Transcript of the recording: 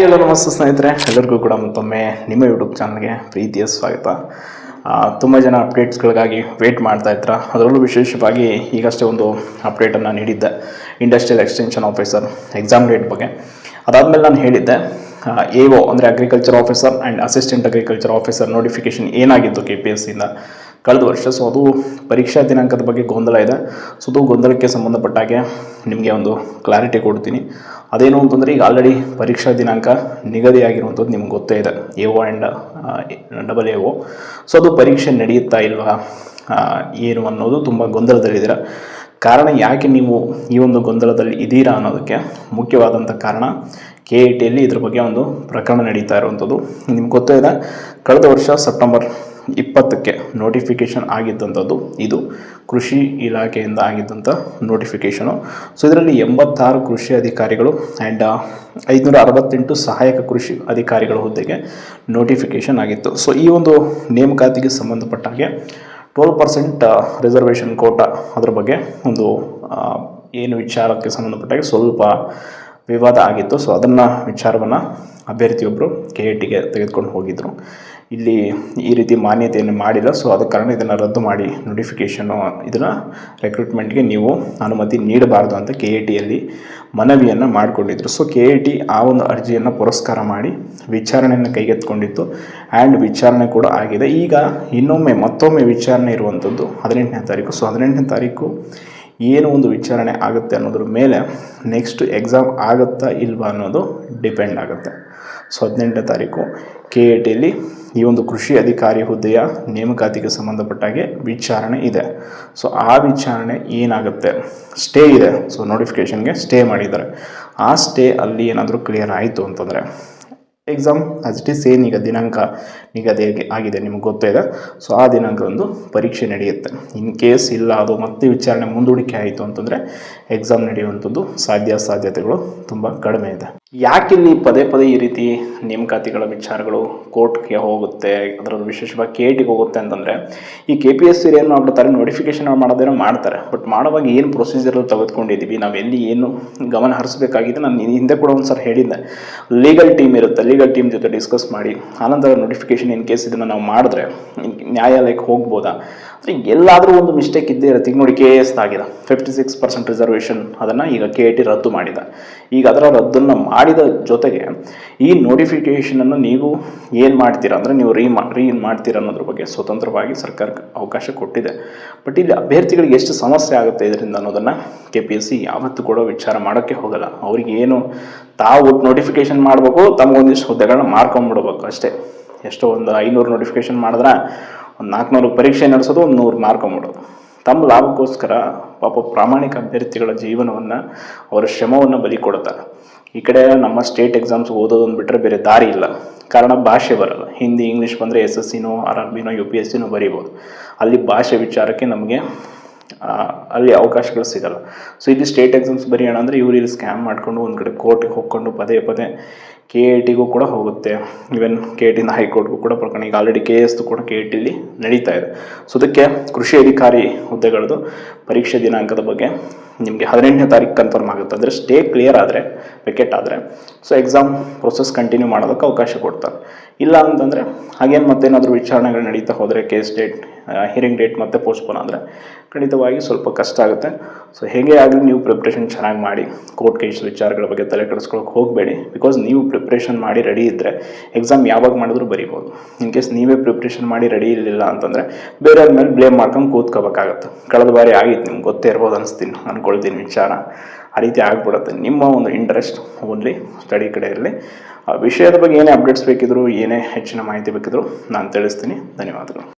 Hi ನಮಸ್ತೆ ಸ್ನೇಹಿತರೆ. ಎಲ್ಲರಿಗೂ ಕೂಡ ಮತ್ತೊಮ್ಮೆ ನಿಮ್ಮ ಯೂಟ್ಯೂಬ್ ಚಾನಲ್ಗೆ ಪ್ರೀತಿಯ ಸ್ವಾಗತ. ತುಂಬ ಜನ ಅಪ್ಡೇಟ್ಸ್ಗಳಿಗಾಗಿ ವೇಟ್ ಮಾಡ್ತಾ ಇದ್ರ. ಅದರಲ್ಲೂ ವಿಶೇಷವಾಗಿ ಈಗಷ್ಟೇ ಒಂದು ಅಪ್ಡೇಟನ್ನು ನೀಡಿದ್ದೆ. Industrial extension officer exam date ಬಗ್ಗೆ. ಅದಾದಮೇಲೆ ನಾನು ಹೇಳಿದ್ದೆ ಎ ಒ ಅಂದರೆ agriculture officer and assistant agriculture officer notification ಏನಾಗಿತ್ತು ಕೆ ಪಿ ಎಸ್ ಸಿಯಿಂದ ಕಳೆದ ವರ್ಷ. ಸೊ ಅದು ಪರೀಕ್ಷಾ ದಿನಾಂಕದ ಬಗ್ಗೆ ಗೊಂದಲ ಇದೆ. ಸೊ ಅದು ಗೊಂದಲಕ್ಕೆ ಸಂಬಂಧಪಟ್ಟ ಹಾಗೆ ನಿಮಗೆ ಒಂದು ಕ್ಲಾರಿಟಿ ಕೊಡ್ತೀನಿ. ಅದೇನು ಅಂತಂದರೆ, ಈಗ ಆಲ್ರೆಡಿ ಪರೀಕ್ಷಾ ದಿನಾಂಕ ನಿಗದಿಯಾಗಿರುವಂಥದ್ದು ನಿಮ್ಗೆ ಗೊತ್ತೇ ಇದೆ. A O and double A O so ಅದು ಪರೀಕ್ಷೆ ನಡೆಯುತ್ತಾ ಇಲ್ವಾ ಏನು ಅನ್ನೋದು ತುಂಬ ಗೊಂದಲದಲ್ಲಿದ್ದೀರ. ಕಾರಣ ಯಾಕೆ ನೀವು ಈ ಒಂದು ಗೊಂದಲದಲ್ಲಿ ಇದ್ದೀರಾ ಅನ್ನೋದಕ್ಕೆ ಮುಖ್ಯವಾದಂಥ ಕಾರಣ ಕೆ ಐ ಟಿಯಲ್ಲಿ ಇದ್ರ ಬಗ್ಗೆ ಒಂದು ಪ್ರಕರಣ ನಡೀತಾ ಇರುವಂಥದ್ದು ನಿಮ್ಗೆ ಗೊತ್ತೇ ಇದೆ. ಕಳೆದ ವರ್ಷ ಸೆಪ್ಟೆಂಬರ್ ಇಪ್ಪತ್ತಕ್ಕೆ ನೋಟಿಫಿಕೇಷನ್ ಆಗಿದ್ದಂಥದ್ದು. ಇದು ಕೃಷಿ ಇಲಾಖೆಯಿಂದ ಆಗಿದ್ದಂಥ ನೋಟಿಫಿಕೇಷನು ಸೊ ಇದರಲ್ಲಿ ಎಂಬತ್ತಾರು ಕೃಷಿ ಅಧಿಕಾರಿಗಳು ಆ್ಯಂಡ್ ಐದುನೂರ ಅರವತ್ತೆಂಟು ಸಹಾಯಕ ಕೃಷಿ ಅಧಿಕಾರಿಗಳ ಹುದ್ದೆಗೆ ನೋಟಿಫಿಕೇಷನ್ ಆಗಿತ್ತು. ಸೊ ಈ ಒಂದು ನೇಮಕಾತಿಗೆ ಸಂಬಂಧಪಟ್ಟ ಹಾಗೆ ಟ್ವೆಲ್ ಪರ್ಸೆಂಟ್ ರಿಸರ್ವೇಷನ್ ಕೋಟ ಅದ್ರ ಬಗ್ಗೆ ಒಂದು ಆ, ಏನು ವಿಚಾರಕ್ಕೆ ಸಂಬಂಧಪಟ್ಟಾಗೆ ಸ್ವಲ್ಪ ವಿವಾದ ಆಗಿತ್ತು. ಸೊ ಅದನ್ನು ವಿಚಾರವನ್ನು ಅಭ್ಯರ್ಥಿಯೊಬ್ಬರು ಕೆ ಎ ಟಿಗೆ ತೆಗೆದುಕೊಂಡು ಹೋಗಿದ್ದರು ಇಲ್ಲಿ ಈ ರೀತಿ ಮಾನ್ಯತೆಯನ್ನು ಮಾಡಿಲ್ಲ. ಸೊ ಅದ ಕಾರಣ ಇದನ್ನು ರದ್ದು ಮಾಡಿ ನೋಟಿಫಿಕೇಷನ್ನು ಇದನ್ನು ರೆಕ್ರೂಟ್ಮೆಂಟ್ಗೆ ನೀವು ಅನುಮತಿ ನೀಡಬಾರ್ದು ಅಂತ ಕೆ ಎ ಟಿಯಲ್ಲಿ ಮನವಿಯನ್ನು ಮಾಡಿಕೊಂಡಿದ್ರು. ಸೊ ಕೆ ಎ ಟಿ ಆ ಒಂದು ಅರ್ಜಿಯನ್ನು ಪುರಸ್ಕಾರ ಮಾಡಿ ವಿಚಾರಣೆಯನ್ನು ಕೈಗೆತ್ತಿಕೊಂಡಿತ್ತು. ಆ್ಯಂಡ್ ವಿಚಾರಣೆ ಕೂಡ ಆಗಿದೆ. ಈಗ ಇನ್ನೊಮ್ಮೆ ಮತ್ತೊಮ್ಮೆ ವಿಚಾರಣೆ ಇರುವಂಥದ್ದು ಹದಿನೆಂಟನೇ ತಾರೀಕು. ಸೊ ಹದಿನೆಂಟನೇ ತಾರೀಕು ಏನು ಒಂದು ವಿಚಾರಣೆ ಆಗುತ್ತೆ ಅನ್ನೋದ್ರ ಮೇಲೆ ನೆಕ್ಸ್ಟ್ ಎಕ್ಸಾಮ್ ಆಗುತ್ತಾ ಇಲ್ವಾ ಅನ್ನೋದು ಡಿಪೆಂಡ್ ಆಗುತ್ತೆ. ಸೊ ಹದಿನೆಂಟನೇ ತಾರೀಕು ಕೆ ಎ ಟಿಯಲ್ಲಿ ಈ ಒಂದು ಕೃಷಿ ಅಧಿಕಾರಿ ಹುದ್ದೆಯ ನೇಮಕಾತಿಗೆ ಸಂಬಂಧಪಟ್ಟಾಗೆ ವಿಚಾರಣೆ ಇದೆ. ಸೊ ಆ ವಿಚಾರಣೆ ಏನಾಗುತ್ತೆ? ಸ್ಟೇ ಇದೆ. ಸೊ ನೋಟಿಫಿಕೇಶನ್ಗೆ ಸ್ಟೇ ಮಾಡಿದ್ದಾರೆ. ಆ ಸ್ಟೇ ಅಲ್ಲಿ ಏನಾದರೂ ಕ್ಲಿಯರ್ ಆಯಿತು ಅಂತಂದರೆ ಎಕ್ಸಾಮ್ ಆಸ್ ಇಟ್ ಈಸ್ ಏನು ಈಗ ದಿನಾಂಕ ನಿಗದಿ ಆಗಿ- ಆಗಿದೆ, ನಿಮಗೆ ಗೊತ್ತೇ ಇದೆ. ಸೊ ಆ ದಿನಾಂಕದಂದು ಪರೀಕ್ಷೆ ನಡೆಯುತ್ತೆ. ಇನ್ ಕೇಸ್ ಇಲ್ಲ, ಅದು ಮತ್ತೆ ವಿಚಾರಣೆ ಮುಂದೂಡಿಕೆ ಆಯಿತು ಅಂತಂದರೆ ಎಕ್ಸಾಮ್ ನಡೆಯುವಂಥದ್ದು ಸಾಧ್ಯ ಸಾಧ್ಯತೆಗಳು ತುಂಬ ಕಡಿಮೆ ಇದೆ. ಯಾಕಿಲ್ಲಿ ಪದೇ ಪದೇ ಈ ರೀತಿ ನೇಮಕಾತಿಗಳ ವಿಚಾರಗಳು ಕೋರ್ಟ್ಗೆ ಹೋಗುತ್ತೆ, ಅದರಲ್ಲಿ ವಿಶೇಷವಾಗಿ ಕೆ ಟಿಗೆ ಹೋಗುತ್ತೆ ಅಂತಂದರೆ, ಈ ಕೆ ಪಿ ಎಸ್ ಸಿ ಏನು ಮಾಡ್ಬಿಡ್ತಾರೆ ನೋಟಿಫಿಕೇಶನ್ ಮಾಡೋದೇನೋ ಮಾಡ್ತಾರೆ ಬಟ್ ಮಾಡುವಾಗ ಏನು ಪ್ರೊಸೀಜರ್ ತೆಗೆದುಕೊಂಡಿದ್ದೀವಿ, ನಾವು ಎಲ್ಲಿ ಏನು ಗಮನ ಹರಿಸಬೇಕಾಗಿದೆ ನಾನು ಹಿಂದೆ ಕೂಡ ಒಂದು ಸಲ ಹೇಳಿದ್ದೆ. ಲೀಗಲ್ ಟೀಮ್ ಇರುತ್ತೆ ಲೀಗಲ್ ಟೀಮ್ ಜೊತೆ ಡಿಸ್ಕಸ್ ಮಾಡಿ, ಆನಂತರ ನೋಟಿಫಿಕೇಶನ್ ಇನ್ ಕೇಸ್ ಇದನ್ನು ನಾವು ಮಾಡಿದ್ರೆ ನ್ಯಾಯಾಲಯಕ್ಕೆ ಹೋಗ್ಬೋದಾ? ಅಂದರೆ ಎಲ್ಲಾದರೂ ಒಂದು ಮಿಸ್ಟೇಕ್ ಇದ್ದೇ ಇರುತ್ತೆ. ಈಗ ನೋಡಿ ಕೆ ಎಸ್ ಆಗಿದೆ ಫಿಫ್ಟಿ ಸಿಕ್ಸ್ ಪರ್ಸೆಂಟ್ ರಿಸರ್ವೇಷನ್ ಅದನ್ನು ಈಗ ಕೆ ಐ ಟಿ ರದ್ದು ಮಾಡಿದ. ಈಗ ಅದರ ರದ್ದನ್ನು ಮಾಡಿದ ಜೊತೆಗೆ ಈ ನೋಟಿಫಿಕೇಷನನ್ನು ನೀವು ಏನು ಮಾಡ್ತೀರಾ ಅಂದರೆ ನೀವು ರೀ ಮಾ ರೀ ಮಾಡ್ತೀರಾ ಅನ್ನೋದ್ರ ಬಗ್ಗೆ ಸ್ವತಂತ್ರವಾಗಿ ಸರ್ಕಾರಕ್ಕೆ ಅವಕಾಶ ಕೊಟ್ಟಿದೆ. ಬಟ್ ಇಲ್ಲಿ ಅಭ್ಯರ್ಥಿಗಳಿಗೆ ಎಷ್ಟು ಸಮಸ್ಯೆ ಆಗುತ್ತೆ ಇದರಿಂದ ಅನ್ನೋದನ್ನು ಕೆ ಪಿ ಎಸ್ ಸಿ ಯಾವತ್ತೂ ಕೂಡ ವಿಚಾರ ಮಾಡೋಕ್ಕೆ ಹೋಗಲ್ಲ. ಅವ್ರಿಗೆ ಏನು ತಾವು ನೋಟಿಫಿಕೇಷನ್ ಮಾಡಬೇಕು ತಮಗೊಂದಿಷ್ಟು ಹುದ್ದೆಗಳನ್ನ ಮಾರ್ಕೊಂಡ್ಬಿಡ್ಬೇಕು ಅಷ್ಟೇ. ಎಷ್ಟೋ ಒಂದು ಐನೂರು ನೋಟಿಫಿಕೇಶನ್ ಮಾಡಿದ್ರೆ ಒಂದು ನಾಲ್ಕುನೂರು ಪರೀಕ್ಷೆ ನಡೆಸೋದು, ಒಂದು ನೂರು ಮಾರ್ಕೊಂಬಿಡೋದು ತಮ್ಮ ಲಾಭಕ್ಕೋಸ್ಕರ ಪಾಪ ಪ್ರಾಮಾಣಿಕ ಅಭ್ಯರ್ಥಿಗಳ ಜೀವನವನ್ನು ಅವರ ಶ್ರಮವನ್ನು ಬಲಿ ಕೊಡ್ತಾರೆ ಈ ಕಡೆ ನಮ್ಮ ಸ್ಟೇಟ್ ಎಕ್ಸಾಮ್ಸ್ ಓದೋದನ್ನು ಬಿಟ್ಟರೆ ಬೇರೆ ದಾರಿ ಇಲ್ಲ. ಕಾರಣ ಭಾಷೆ ಬರಲ್ಲ. ಹಿಂದಿ ಇಂಗ್ಲೀಷ್ ಬಂದರೆ ಎಸ್ ಎಸ್ ಸಿನೋ ಆರ್ ಆರ್ ಬಿನೋ ಯು ಪಿ ಎಸ್ ಸಿನೋ ಬರೀಬೋದು. ಅಲ್ಲಿ ಭಾಷೆ ವಿಚಾರಕ್ಕೆ ನಮಗೆ ಅಲ್ಲಿ ಅವಕಾಶಗಳು ಸಿಗಲ್ಲ. ಸೊ ಇಲ್ಲಿ ಸ್ಟೇಟ್ ಎಕ್ಸಾಮ್ಸ್ ಬರೆಯೋಣ ಅಂದರೆ ಇವರು ಇಲ್ಲಿ ಸ್ಕ್ಯಾಮ್ ಮಾಡಿಕೊಂಡು ಒಂದು ಕಡೆ ಕೋರ್ಟಿಗೆ ಹೋಗ್ಕೊಂಡು ಪದೇ ಪದೇ ಕೆ ಎ ಟಿಗೂ ಕೂಡ ಹೋಗುತ್ತೆ. ಈವನ್ ಕೆ ಎ ಟಿಯಿಂದ ಹೈಕೋರ್ಟ್ಗೂ ಕೂಡ ಪ್ರಕರಣ ಈಗ ಆಲ್ರೆಡಿ ಕೆ ಎಸ್ದು ಕೂಡ ಕೆ ಎ ಟಿಲಿ ನಡೀತಾ ಇದೆ. ಸೊ ಅದಕ್ಕೆ ಕೃಷಿ ಅಧಿಕಾರಿ ಹುದ್ದೆಗಳದ್ದು ಪರೀಕ್ಷೆ ದಿನಾಂಕದ ಬಗ್ಗೆ ನಿಮಗೆ ಹದಿನೆಂಟನೇ ತಾರೀಕು ಕನ್ಫರ್ಮ್ ಆಗುತ್ತೆ. ಅಂದರೆ ಸ್ಟೇ ಕ್ಲಿಯರ್ ಆದರೆ ವಿಕೆಟ್ ಆದರೆ. ಸೊ ಎಕ್ಸಾಮ್ ಪ್ರೊಸೆಸ್ ಕಂಟಿನ್ಯೂ ಮಾಡೋದಕ್ಕೆ ಅವಕಾಶ ಕೊಡ್ತಾರೆ. ಇಲ್ಲ ಅಂತಂದರೆ ಹಾಗೇನು ಮತ್ತೇನಾದರೂ ವಿಚಾರಣೆಗಳು ನಡೀತಾ ಹೋದರೆ ಕೇಸ್ ಡೇಟ್ ಹಿಯರಿಂಗ್ ಡೇಟ್ ಮತ್ತೆ ಪೋಸ್ಟ್ಪೋನ್ ಆದರೆ ಖಂಡಿತವಾಗಿ ಸ್ವಲ್ಪ ಕಷ್ಟ ಆಗುತ್ತೆ. ಸೊ ಹೇಗೆ ಆಗಲಿ ನೀವು ಪ್ರಿಪ್ರೇಷನ್ ಚೆನ್ನಾಗಿ ಮಾಡಿ ಕೋರ್ಟ್ ಕೇಸ್ ವಿಚಾರಗಳ ಬಗ್ಗೆ ತಲೆ ಕೆಡಿಸ್ಕೊಳಕ್ಕೆ ಹೋಗಬೇಡಿ. ಬಿಕಾಸ್ ನೀವು ಪ್ರಿಪ್ರೇಷನ್ ಮಾಡಿ ರೆಡಿ ಇದ್ದರೆ ಎಕ್ಸಾಮ್ ಯಾವಾಗ ಮಾಡಿದ್ರು ಬರೀಬೋದು. ಇನ್ ಕೇಸ್ ನೀವೇ ಪ್ರಿಪ್ರೇಷನ್ ಮಾಡಿ ರೆಡಿ ಇರಲಿಲ್ಲ ಅಂತಂದರೆ ಬೇರೆಯವ್ರ ಮೇಲೆ ಬ್ಲೇಮ್ ಮಾಡ್ಕೊಂಡು ಕೂತ್ಕೋಬೇಕಾಗತ್ತೆ. ಕಳೆದ ಬಾರಿ ಆಗಿತ್ತು, ನಿಮ್ಗೆ ಗೊತ್ತೇ ಇರ್ಬೋದು ಅನಿಸ್ತೀನಿ ಅಂದ್ಕೊಳ್ತೀನಿ ವಿಚಾರ. ಆ ರೀತಿ ಆಗ್ಬಿಡುತ್ತೆ. ನಿಮ್ಮ ಒಂದು ಇಂಟ್ರೆಸ್ಟ್ ಓನ್ಲಿ ಸ್ಟಡಿ ಕಡೆ ಇರಲಿ. ವಿಷಯದ ಬಗ್ಗೆ ಏನೇ ಅಪ್ಡೇಟ್ಸ್ ಬೇಕಿದ್ದರೂ ಏನೇ ಹೆಚ್ಚಿನ ಮಾಹಿತಿ ಬೇಕಿದ್ದರೂ ನಾನು ತಿಳಿಸ್ತೀನಿ. ಧನ್ಯವಾದಗಳು.